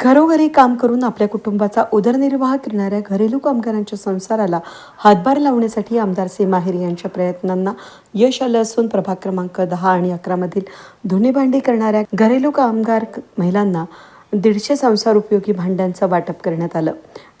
घरोघरी काम करून आपल्या कुटुंबाचा उदरनिर्वाह करणाऱ्या घरेलू कामगारांच्या संसाराला हातभार लावण्यासाठी आमदार सी. माहेर यांच्या प्रयत्नांना यश आलं असून प्रभाग क्रमांक दहा आणि अकरामधील धुणी भांडी करणाऱ्या घरेलू कामगार महिलांना दीडशे संसार उपयोगी भांड्यांचं वाटप करण्यात आलं.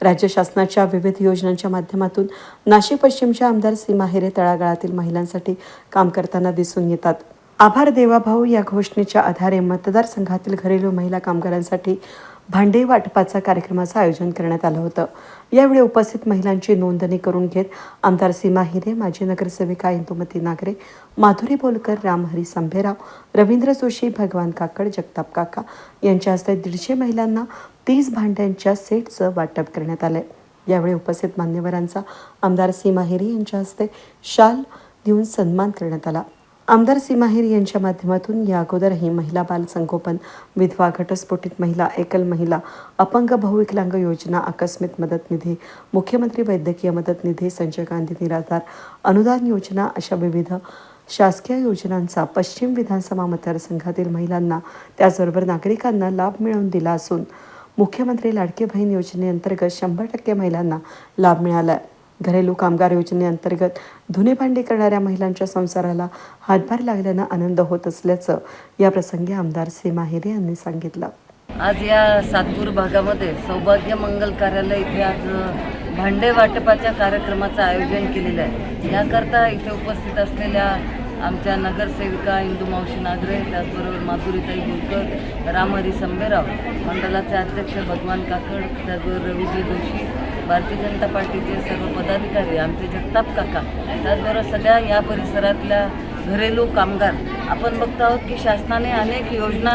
राज्य शासनाच्या विविध योजनांच्या माध्यमातून नाशिक पश्चिमच्या आमदार सीमा हिरे तळागाळातील महिलांसाठी काम करताना दिसून येतात. आभार देवाभाऊ या घोषणेच्या आधारे मतदारसंघातील घरेलू महिला कामगारांसाठी भांडे वाटपाचा कार्यक्रमाचं आयोजन करण्यात आलं होतं. यावेळी उपस्थित महिलांची नोंदणी करून घेत आमदार सीमा हिरे माजी नगरसेविका इंदुमती नागरे माधुरी बोलकर रामहरी संभेराव रवींद्र जोशी भगवान काकड जगताप काका यांच्या हस्ते दीडशे महिलांना तीस भांड्यांच्या सेटचं वाटप करण्यात आलंय. यावेळी उपस्थित मान्यवरांचा आमदार सीमा हिरे यांच्या हस्ते शाल देऊन सन्मान करण्यात आला. आमदार सीमाहिर यांच्या माध्यमातून या अगोदरही महिला बाल संगोपन विधवा घटस्फोटित महिला एकल महिला अपंग बहुविकलांग योजना आकस्मिक मदत निधी मुख्यमंत्री वैद्यकीय मदत निधी संजय गांधी निराधार अनुदान योजना अशा विविध शासकीय योजनांचा पश्चिम विधानसभा मतदारसंघातील महिलांना त्याचबरोबर नागरिकांना लाभ मिळवून दिला असून मुख्यमंत्री लाडकी बहीण योजनेअंतर्गत शंभर टक्के महिलांना लाभ मिळाला आहे घरेलू कामगार योजनेअंतर्गत धुणे भांडी करणाऱ्या महिलांच्या संसाराला हातभार लागल्यानं आनंद होत असल्याचं या प्रसंगी आमदार सीमा हिरे यांनी सांगितलं. आज या सातपूर भागामध्ये सौभाग्य मंगल कार्यालय इथे आज भांडे वाटपाच्या कार्यक्रमाचं आयोजन केलेलं आहे. याकरता इथे उपस्थित असलेल्या आमच्या नगरसेविका इंदू मावशी नागरे त्याचबरोबर माधुरीताई बोलकर रामहरी संभेराव मंडळाचे अध्यक्ष भगवान काकड त्याचबरोबर रवीजी जोशी भारतीय जनता पार्टीचे सर्व पदाधिकारी आमचे जगताप काका त्याचबरोबर सगळ्या या परिसरातल्या घरेलू कामगार आपण बघतो आहोत की शासनाने अनेक योजना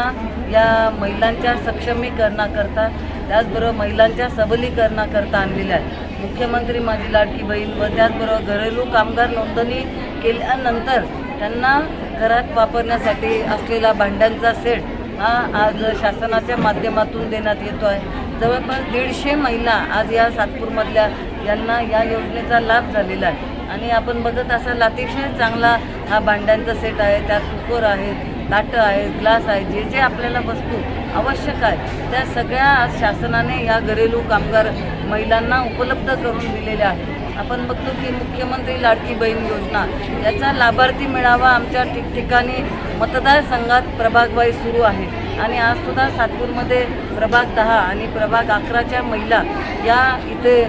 या महिलांच्या सक्षमीकरणाकरता त्याचबरोबर महिलांच्या सबलीकरणाकरता आणलेल्या आहेत. मुख्यमंत्री माझी लाडकी बहीण व त्याचबरोबर घरेलू कामगार नोंदणी केल्यानंतर त्यांना घरात वापरण्यासाठी असलेला भांड्यांचा सेट हा आज शासनाच्या माध्यमातून देण्यात येतो आहे. जवळपास दीडशे महिला आज या सातपूरमधल्या यांना या योजनेचा लाभ झालेला आहे. आणि आपण बघत असाल अतिशय चांगला हा भांड्यांचा सेट आहे त्यात कुकर आहेत ताटं आहेत ग्लास आहे जे जे आपल्याला वस्तू आवश्यक आहे त्या सगळ्या आज शासनाने या घरेलू कामगार महिलांना उपलब्ध करून दिलेल्या आहेत. आपण बघतो की मुख्यमंत्री लाडकी बहीण योजना याचा लाभार्थी मिळावा आमच्या ठिकठिकाणी मतदारसंघात प्रभागवाई सुरू आहे. आणि आज सुद्धा सातपूरमध्ये प्रभाग दहा आणि प्रभाग अकराच्या महिला या इथे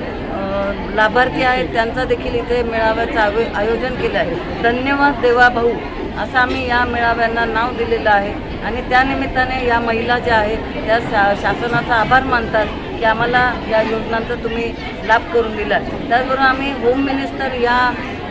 लाभार्थी आहेत. त्यांचा देखील इथे मेळाव्याचं आयो आयोजन केलं आहे. धन्यवाद देवा भाऊ असं आम्ही या मेळाव्यांना नाव दिलेलं आहे. आणि त्यानिमित्ताने या महिला ज्या आहेत त्या शा शासनाचा आभार मानतात की आम्हाला या योजनांचा तुम्ही लाभ करून दिला त्याचबरोबर आम्ही होम मिनिस्टर या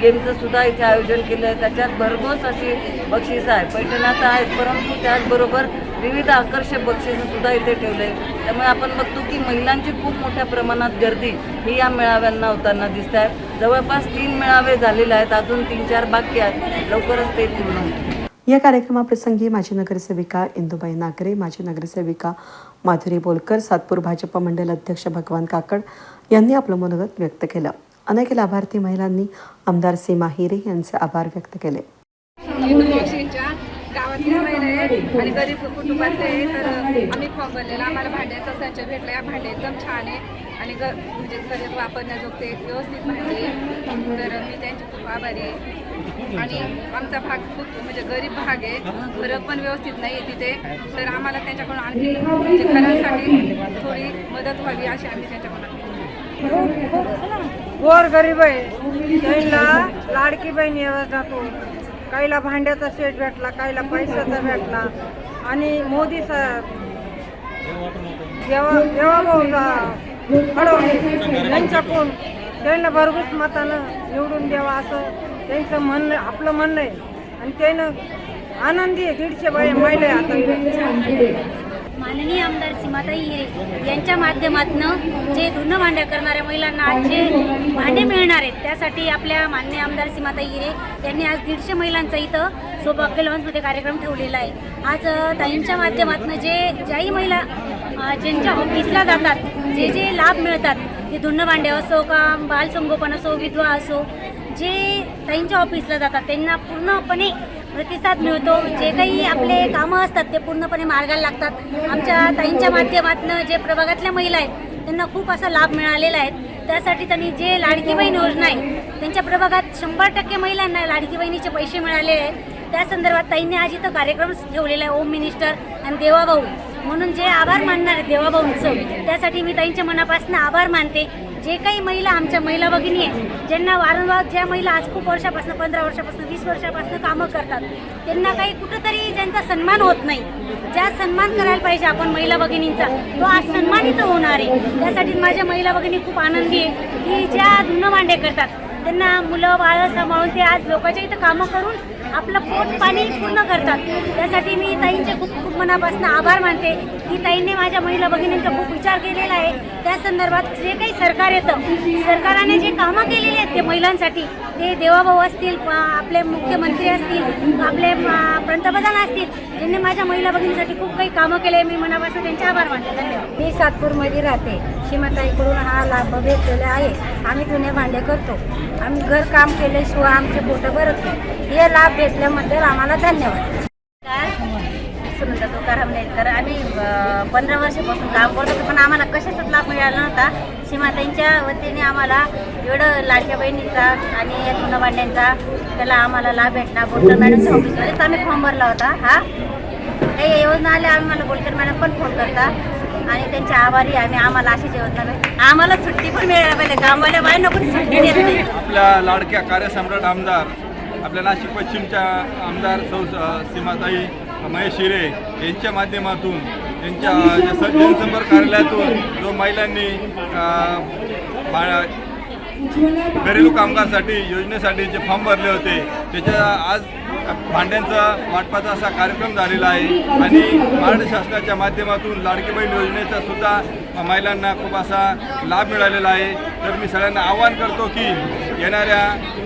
गेमचं सुद्धा इथे आयोजन केलं आहे त्याच्यात भरघोस अशी बक्षिसं आहे पैठणात आहेत परंतु त्याचबरोबर विविध आकर्षक बक्षिसं सुद्धा इथे ठेवले आहे त्यामुळे आपण बघतो की महिलांची खूप मोठ्या प्रमाणात गर्दी ही या मेळाव्यांना होताना दिसत आहे. जवळपास तीन मेळावे झालेले आहेत. अजून तीन चार बाकी आहेत. लवकरच ते पूर्ण होतील. या कार्यक्रमाप्रसंगी माजी नगरसेविका इंदुबाई नागरे माजी नगरसेविका माधुरी बोलकर सातपूर भाजप मंडल अध्यक्ष भगवान काकड यांनी आपलं मनोगत व्यक्त केलं. अनेक लाभार्थी महिलांनी आमदार सीमा हिरे यांचे आभार व्यक्त केले. महिला आणि गरीब कुटुंबातले आहे तर आम्ही फॉर्म भरलेला आम्हाला भांड्याचा संच भेटला. या भांडे एकदम छान आहे आणि ग म्हणजे घरात वापरण्याजोगते व्यवस्थित भांडे तर मी त्यांची खूप आभारी आहे. आणि आमचा भाग खूप म्हणजे गरीब भाग आहे. घरं पण व्यवस्थित नाही आहे तिथे. तर आम्हाला त्यांच्याकडून आणखी म्हणजे घरासाठी थोडी मदत व्हावी अशी आम्ही त्यांच्याकडून गोर गरीब आहे. काहीला लाडकी बहीण जातो काहीला भांड्याचा सेट भेटला काहीला पैशाचा भेटला. आणि मोदी साहेब देवा देवाभाऊचा यांच्याकडून त्यांना भरघूस मतानं निवडून द्यावा असं त्यांचं म्हणणं आपलं म्हणणं आहे. आणि त्यानं आनंदी आहे दीडशे बाय महिला आहे आता माननीय आमदार सीमाताई हिरे यांच्या माध्यमातून जे धुणं भांड्या करणाऱ्या महिलांना आज जे भांडे मिळणार आहेत त्यासाठी आपल्या माननीय आमदार सीमाताई हिरे यांनी आज दीडशे महिलांचा इथं सौभाग्य लॉन्समध्ये कार्यक्रम ठेवलेला आहे. आज ताईंच्या माध्यमातून जे ज्याही महिला ज्यांच्या ऑफिसला जातात जे जे लाभ मिळतात ते धुणं भांडे असो का बालसंगोपन असो विधवा असो जे ताईंच्या ऑफिसला जातात त्यांना पूर्णपणे प्रतिसाद मिळतो. जे काही आपले कामं असतात ते पूर्णपणे मार्गाला लागतात. आमच्या ताईंच्या माध्यमातून जे प्रभागातल्या महिला आहेत त्यांना खूप असा लाभ मिळालेला आहे. त्यासाठी त्यांनी जे लाडकी बहीण योजना आहे त्यांच्या प्रभागात शंभर टक्के महिलांना लाडकी बहिणीचे पैसे मिळाले आहेत त्या संदर्भात ताईंनी आज इथं कार्यक्रम ठेवलेला आहे होम मिनिस्टर आणि देवाभाऊ. म्हणून जे आभार मानणार आहे देवाभाऊंचं त्यासाठी मी ताईंच्या मनापासून आभार मानते. जे काही महिला आमच्या महिला भगिनी आहेत ज्यांना वारंवार ज्या महिला आज खूप वर्षापासून पंधरा वर्षापासून वीस वर्षापासून कामं करतात त्यांना काही कुठंतरी ज्यांचा सन्मान होत नाही ज्या सन्मान करायला पाहिजे आपण महिला भगिनींचा तो आज सन्मानित होणार आहे. त्यासाठी माझ्या महिला भगिनी खूप आनंदी आहे की ज्या धुणं मांडे करतात त्यांना मुलं बाळं सांभाळून ते आज लोकांच्या इथं कामं करून आपलं पोट पाणी पूर्ण करतात. त्यासाठी मी ताईंचे खूप खूप मनापासून आभार मानते. की ताईंनी माझ्या महिला भगिनींचा खूप विचार केलेला आहे. त्या संदर्भात जे काही सरकार येतं सरकाराने जे कामं केलेली आहेत ते महिलांसाठी ते देवाभाऊ असतील प- आपले मुख्यमंत्री असतील आपले पंतप्रधान असतील ज्यांनी माझ्या महिला भगिनीसाठी खूप काही कामं केले मी मनापासून त्यांचे आभार मानते. धन्यवाद. मी सातपूरमध्ये राहते. सीमाताईकडून हा लाभ भेटलेला आहे. आम्ही जुने भांडे करतो. आम्ही घरकाम केल्याशिवाय आमचे पोटं भरत हे लाभ भेटल्याबद्दल आम्हाला धन्यवाद. सुनंदा तुकाराम नेटकर आम्ही पंधरा वर्षापासून काम करत पण आम्हाला कशाचाच लाभ मिळाला नव्हता. सीमाताईंच्या वतीने आम्हाला एवढं लाडक्या बहिणीचा आणि भांड्यांचा त्याला आम्हाला लाभ भेटला. बोलकर मॅडमच्या ऑफिसमध्येच आम्ही फॉर्म भरला होता. हा? योजना आल्या आम्हाला बोलकर मॅडम पण फोन करतात आणि त्यांचे आभारी. आम्ही आम्हाला अशीच योजना भेट आम्हाला सुट्टी पण मिळायला पाहिजे कामवाल्या बाईंना कोणी सुट्टी नाही आपल्या लाडक्या कार्यसम्राट आमदार आपल्या नाशिक पश्चिमच्या आमदार सौ सीमाताई महेश हिरे यांच्या माध्यमातून त्यांच्या जनसंपर्क कार्यालयातून जो महिलांनी घरेलू कामगारसाठी योजनेसाठी जे फॉर्म भरले होते त्याच्या आज भांड्यांचा वाटपाचा असा कार्यक्रम झालेला आहे. आणि महाराष्ट्र शासनाच्या माध्यमातून लाडकी बहीण योजनेचा सुद्धा महिलांना खूप असा लाभ मिळालेला आहे. तर मी सगळ्यांना आवाहन करतो की येणाऱ्या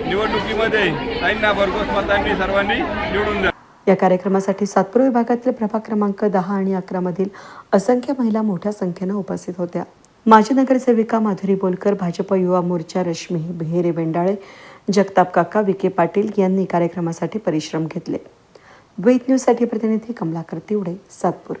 निवडणुकीमध्ये ताईंना भरघोस मतांनी सर्वांनी निवडून द्या. या कार्यक्रमासाठी सातपूर विभागातील प्रभाग क्रमांक दहा आणि अकरा मधील असंख्य महिला मोठ्या संख्येनं उपस्थित होत्या. माजी नगरसेविका माधुरी बोलकर भाजप युवा मोर्चा रश्मी बेहेरे बेंडाळे जगताप काका विखे पाटील यांनी कार्यक्रमासाठी परिश्रम घेतले. द्वैत न्यूजसाठी प्रतिनिधी कमलाकर तिवडे सातपूर.